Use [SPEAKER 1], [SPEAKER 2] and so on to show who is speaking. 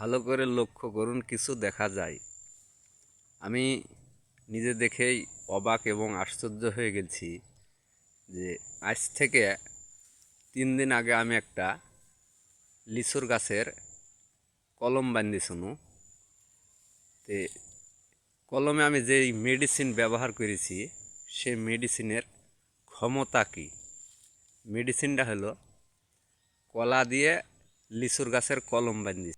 [SPEAKER 1] ভালো করে লক্ষ্য করুন, কিছু দেখা যায়। আমি নিজে দেখেই অবাক এবং আশ্চর্য হয়ে গেছি যে আজ থেকে তিন দিন আগে আমি একটা লিচুর গাছের কলম বান্ধি শুনু। তে কলমে আমি যেই মেডিসিন ব্যবহার করেছি, সেই মেডিসিনের ক্ষমতা কী? মেডিসিনটা হলো কলা দিয়ে লিচুর গাছের কলম বান্ধি